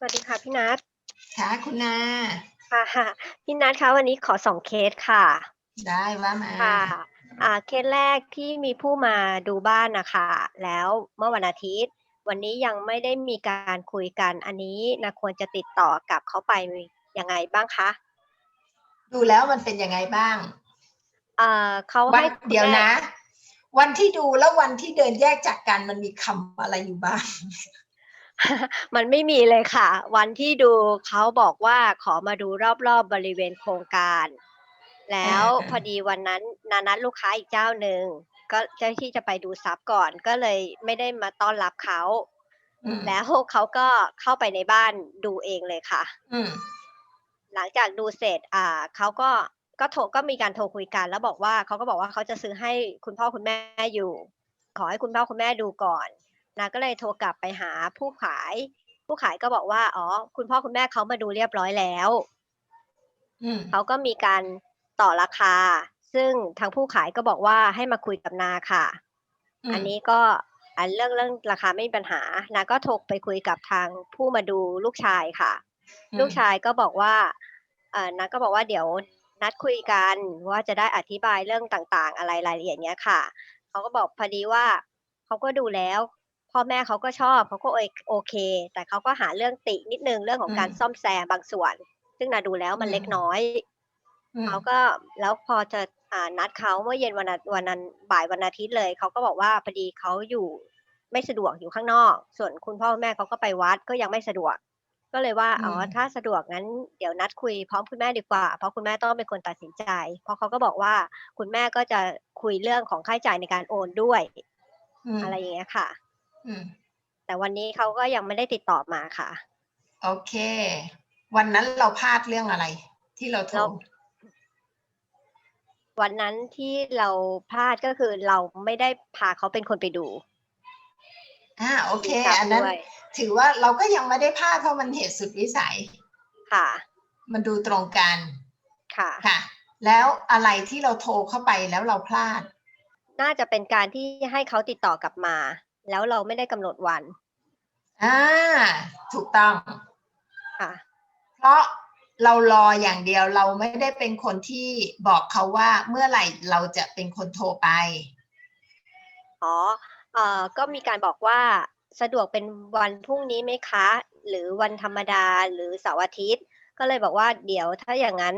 สวัสดีค่ะพี่นัทค่ะคุณนาค่ะพี่นัทคะวันนี้ขอสองเคสค่ะ ได้ว่ามาค่ะอ่าเคสแรกที่มีผู้มาดูบ้านนะคะแล้วเมื่อวันอาทิตย์ วันนี้ยังไม่ได้มีการคุยกันอันนี้นะควรจะติดต่อกับเขาไปยังไงบ้างคะดูแล้วมันเป็นยังไงบ้างอ่าเขาวันให้คุณเดี๋ยวแม่นะ วันที่ดูแล้ววันที่เดินแยกจากกันมันมีคำอะไรอยู่บ้าง มันไม่มีเลยค่ะ วันที่ดูเขาบอกว่าขอมาดูรอบๆบบริเวณโครงการ แล้วอ่าพอดีวันนั้นนานัดลูกค้าอีกเจ้าหนึ่งก็เจ้าที่จะไปดูซับก่อนก็เลยไม่ได้มาต้อนรับเขาอืม แล้วเขาก็เข้าไปในบ้านดูเองเลยค่ะ อืม หลังจากดูเสร็จ อ่าเขาก็ก็โทรก็มีการโทรคุยกัน แล้วบอกว่าเขาก็บอกว่าเขาจะซื้อให้คุณพ่อคุณแม่อยู่ ขอให้คุณพ่อคุณแม่ดูก่อน นะก็เลยโทรกลับไปหาผู้ขาย ผู้ขายก็บอกว่า อ๋อ คุณพ่อคุณแม่เขามาดูเรียบร้อยแล้วอืมเขาก็มีการต่อราคา ซึ่งทางผู้ขายก็บอกว่าให้มาคุยกับนาค่ะมอันนี้ก็อันเรื่องเรื่องราคาไม่มีปัญหานาก็โทรไปคุยกับทางผู้มาดูลูกชายค่ะอืมลูกชายก็บอกว่าเอ่อนัดก็บอกว่าเดี๋ยวนัดคุยกันว่าจะได้อธิบายเรื่องต่างๆ อะไรรายละเอียดเนี้ยค่ะ เขาก็บอกพอดีว่าเขาก็ดูแล้ว พ่อแม่เขาก็ชอบเขาก็โอโอเค แต่เขาก็หาเรื่องตินิดนึงเรื่องของการซ่อมแซมบางส่วน ซึ่งนาดูแล้วมันเล็กน้อยอืมเขาก็แล้วพอจะอ่านัดเขาเมื่อเย็นวันอาวันนั้นบ่ายวันอาทิตย์เลยเขาก็บอกว่าพอดีเขาอยู่ไม่สะดวกอยู่ข้างนอก ส่วนคุณพ่อแม่เขาก็ไปวัดก็ยังไม่สะดวก ก็เลยว่าอ๋อถ้าสะดวกงั้นเดี๋ยวนัดคุยพร้อมคุณแม่ดีกว่า เพราะคุณแม่ต้องเป็นคนตัดสินใจ เพราะเขาก็บอกว่าคุณแม่ก็จะคุยเรื่องของค่าใช้จ่ายในการโอนด้วยมอะไรอย่างเงี้ยค่ะ อืม แต่วันนี้เขาก็ยังไม่ได้ติดต่อมาค่ะ โอเค วันนั้นเราพลาดเรื่องอะไร ที่เราโทรเรา วันนั้นที่เราพลาดก็คือเราไม่ได้พาเขาเป็นคนไปดูอ่าโอเคดูซับอันนั้น ด้วยถือว่าเราก็ยังไม่ได้พลาดเพราะมันเหตุสุดวิสัย ค่ะมันดูตรงกันค่ะ ค่ะ แล้วอะไรที่เราโทรเข้าไปแล้วเราพลาด น่าจะเป็นการที่ให้เขาติดต่อกลับมา แล้วเราไม่ได้กำหนดวัน อ่า ถูกต้อง ค่ะ เพราะเรารออย่างเดียวเราไม่ได้เป็นคนที่บอกเขาว่าเมื่อไหร่เราจะเป็นคนโทรไป อ๋อเอ่อก็มีการบอกว่าสะดวกเป็นวันพรุ่งนี้ไหมคะ หรือวันธรรมดาหรือเสาร์อาทิตย์ ก็เลยบอกว่าเดี๋ยวถ้าอย่างนั้น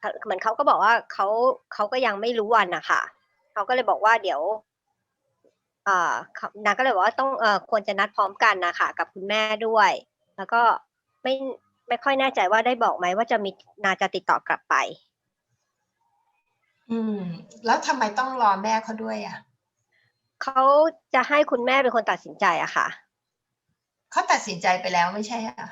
เอ่อเหมือนเขาก็บอกว่าเขาเขาก็ยังไม่รู้วันนะคะเขาก็เลยบอกว่าเดี๋ยวเอ่อเขา นางก็เลยบอกว่าต้องเอ่อควรจะนัดพร้อมกันนะคะกับคุณแม่ด้วย แล้วก็ไม่ไม่ค่อยแน่ใจว่าได้บอกไหมว่าจะมีนาจะติดต่อกลับไป อืม แล้วทำไมต้องรอแม่เขาด้วยอะเขาจะให้คุณแม่เป็นคนตัดสินใจอะค่ะเขาตัดสินใจไปแล้วไม่ใช่อะ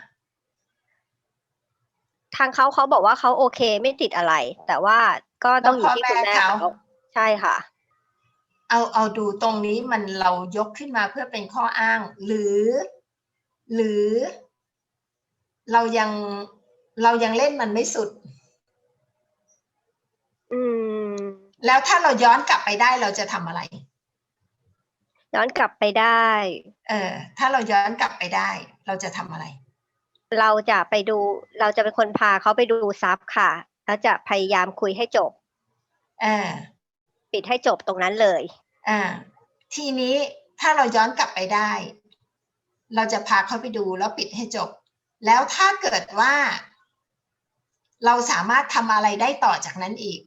ทางเขาเขาบอกว่าเขาโอเคไม่ติดอะไร แต่ว่าก็ต้องอยู่ที่คุณแม่แล้วพ่อแม่เขาใช่ค่ะ เอาเอาดูตรงนี้มันเรายกขึ้นมาเพื่อเป็นข้ออ้าง หรือ หรือ เรายังเรายังเล่นมันไม่สุด อืม แล้วถ้าเราย้อนกลับไปได้เราจะทำอะไร ย้อนกลับไปได้ เออ ถ้าเราย้อนกลับไปได้ เราจะทำอะไร เราจะไปดู เราจะเป็นคนพาเขาไปดูซับค่ะ แล้วจะพยายามคุยให้จบ เออปิดให้จบตรงนั้นเลย อ่าทีนี้ถ้าเราย้อนกลับไปได้ เราจะพาเขาไปดูแล้วปิดให้จบ แล้วถ้าเกิดว่า เราสามารถทำอะไรได้ต่อจากนั้นอีก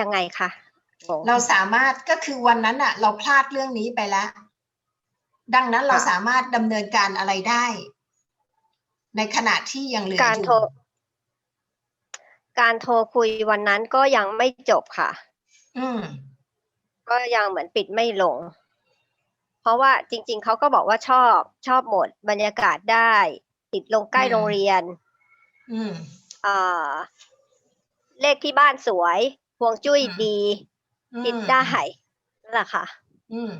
ยังไงคะโอ้เราสามารถก็คือวันนั้นอะเราพลาดเรื่องนี้ไปแล้ว ดังนั้นเราสามารถดำเนินการอะไรได้ ในขณะที่ยังเหลือการอยู่โทร การโทรคุยวันนั้นก็ยังไม่จบค่ะ อืม ก็ยังเหมือนปิดไม่ลง เพราะว่าจริง ๆเขาก็บอกว่าชอบชอบหมดบรรยากาศได้ ติดลงใกล้อืม โรงเรียนอืมอ่าเลขที่บ้านสวยฮวงจุ้ยอืม ดี อืมติดได้นั่นแหละค่ะ อืม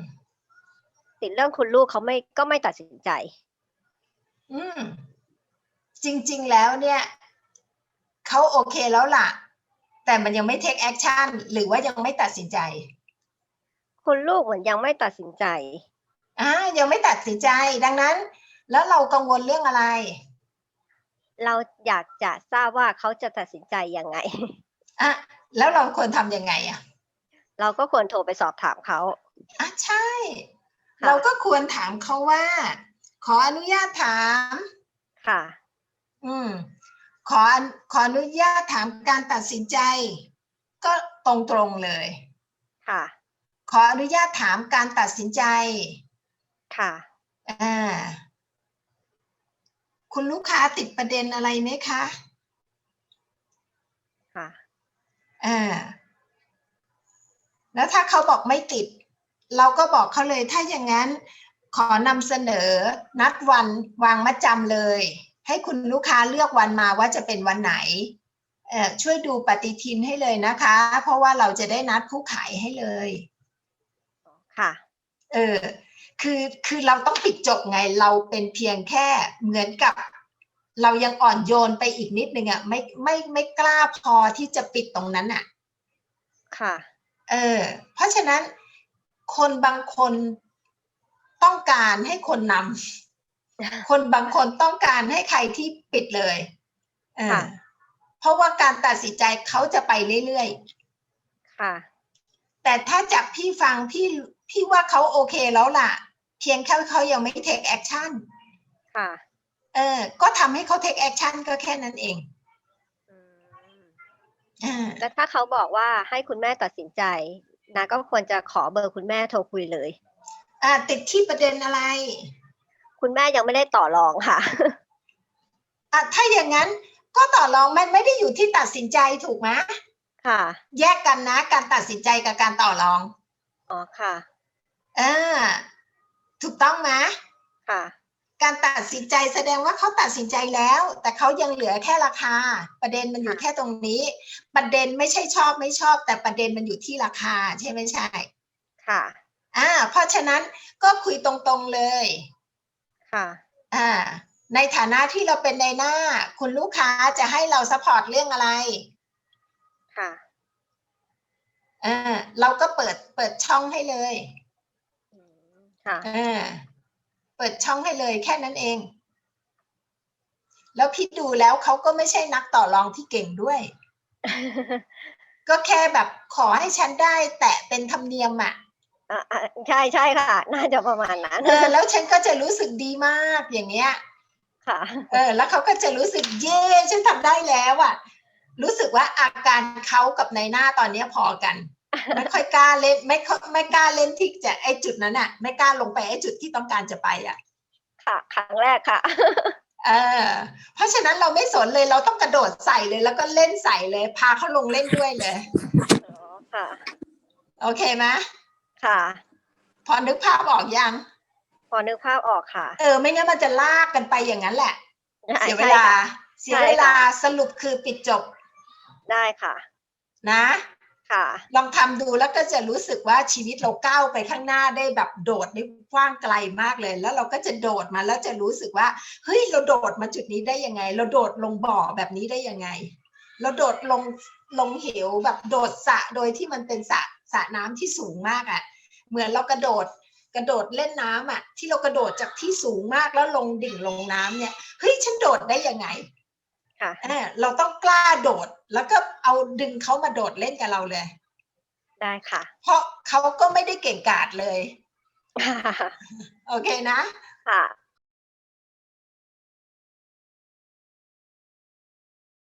ติดเรื่องคุณลูกเขาไม่ก็ไม่ตัดสินใจ อืม จริง ๆ แล้วเนี่ย เขาโอเคแล้วล่ะ แต่มันยังไม่ take action หรือว่ายังไม่ตัดสินใจคคุณลูกเหมือนยังไม่ตัดสินใจอ่ายังไม่ตัดสินใจดังนั้น แล้วเรากังวลเรื่องอะไร เราอยากจะทราบว่าเขาจะตัดสินใจยังไงอะแล้วเราควรทำยังไงอะ เราก็ควรโทรไปสอบถามเขาอะใช่ ค่ะ เราก็ควรถามเขาว่า ขออนุญาตถาม ค่ะ อืม ขออนุขออนุญาตถามการตัดสินใจ ก็ตรงๆเลย ค่ะ ขออนุญาตถามการตัดสินใจ ค่ะอ่าคุณลูกค้าติดประเด็นอะไรไหมคะ ค่ะอ่าแล้วถ้าเขาบอกไม่ติด เราก็บอกเขาเลยถ้าอย่างนั้นขอนำเสนอนัดวันวางมัดจำเลย ให้คุณลูกค้าเลือกวันมาว่าจะเป็นวันไหนเอ่อช่วยดูปฏิทินให้เลยนะคะ เพราะว่าเราจะได้นัดผู้ขายให้เลยค่ะ เออคือคือเราต้องปิดจบไงเราเป็นเพียงแค่เหมือนกับ เรายังอ่อนโยนไปอีกนิดนึงอะไม่ไม่ไม่กล้าพอที่จะปิดตรงนั้นอะ ค่ะ เออ เพราะฉะนั้นคนบางคนต้องการให้คนนำ คนบางคนต้องการให้ใครที่ปิดเลยเออค่ะเพราะว่าการตัดสินใจเขาจะไปเรื่อยค่ะๆแต่ถ้าจากพี่ฟังพี่พี่ว่าเขาโอเคแล้วล่ะ เพียงแค่เขายังไม่ take action ค่ะ เออ ก็ทำให้เขา take action ก็แค่นั้นเองอืมอ่าแล้วถ้าเขาบอกว่าให้คุณแม่ตัดสินใจนะก็ควรจะขอเบอร์คุณแม่โทรคุยเลย อ่าติดที่ประเด็นอะไร คุณแม่ยังไม่ได้ต่อรองค่ะอะถ้าอย่างนั้นก็ต่อรองมันไม่ได้อยู่ที่ตัดสินใจถูกไหมค่ะ แยกกันนะ การตัดสินใจกับการต่อรองอ๋อค่ะอ่าถูกต้องไหมค่ะ การตัดสินใจแสดงว่าเขาตัดสินใจแล้ว แต่เขายังเหลือแค่ราคา ประเด็นมันอยู่ค่ะแค่ตรงนี้ ประเด็นไม่ใช่ชอบไม่ชอบ แต่ประเด็นมันอยู่ที่ราคา ใช่ไหมใช่ ค่ะอ่าเพราะฉะนั้นก็คุยตรงๆเลย ค่ะ อ่า ในฐานะที่เราเป็นในหน้า คุณลูกค้าจะให้เราซัพพอร์ตเรื่องอะไรค่ะอ่าเราก็เปิดเปิดช่องให้เลยอืมค่ะอ่าเปิดช่องให้เลยแค่นั้นเอง แล้วพี่ดูแล้วเขาก็ไม่ใช่นักต่อรองที่เก่งด้วย ก็แค่แบบขอให้ฉันได้ แตะเป็นธรรมเนียมอะอะ อะใช่ใช่ค่ะ น่าจะประมาณนั้นเออแล้วฉันก็จะรู้สึกดีมากอย่างเงี้ย ค่ะ เออ แล้วเขาก็จะรู้สึกเย่ฉันทำได้แล้วอะ รู้สึกว่าอาการเขากับในายหน้าตอนเนี้ยพอกันไม่ค่อยกล้าเล่นไม่ค่อยไม่กล้าเล่นที่จะไอ้จุดนั้นอะ ไม่กล้าลงไปไอ้จุดที่ต้องการจะไปอะ ค่ะ ครั้งแรกค่ะเออเพราะฉะนั้นเราไม่สนเลยเราต้องกระโดดใส่เลย แล้วก็เล่นใส่เลย พาเขาลงเล่นด้วยเลยอ๋อค่ะ โอเคไหม ค่ะ พอนึกภาพออกยัง พอนึกภาพออกค่ะ เออ ไม่งั้นมันจะลากกันไปอย่างนั้นแหละ เสียเวลาใช่ค่ะเสียเวลาสรุปคือปิดจบ ได้ค่ะ นะ ค่ะ ลองทำดูแล้วก็จะรู้สึกว่าชีวิตเราก้าวไปข้างหน้าได้แบบโดดได้กว้างไกลมากเลย แล้วเราก็จะโดดมาแล้วจะรู้สึกว่า เฮ้ย เราโดดมาจุดนี้ได้ยังไง เราโดดลงบ่อแบบนี้ได้ยังไง เราโดดลงลงเหวแบบโดดสระโดยที่มันเป็นสระ สระน้ำที่สูงมากอะ่ะ เหมือนเรากระโดดกระโดดเล่นน้ำอะ ที่เรากระโดดจากที่สูงมากแล้วลงดิ่งลงน้ำเนี่ยเฮ้ยฉันโดดได้ยังไงค่ะเออเราต้องกล้าโดดแล้วก็เอาดึงเขามาโดดเล่นกับเราเลย ได้ค่ะ เพราะเขาก็ไม่ได้เก่งกาจเลยค่ะโอเคนะ ค่ะ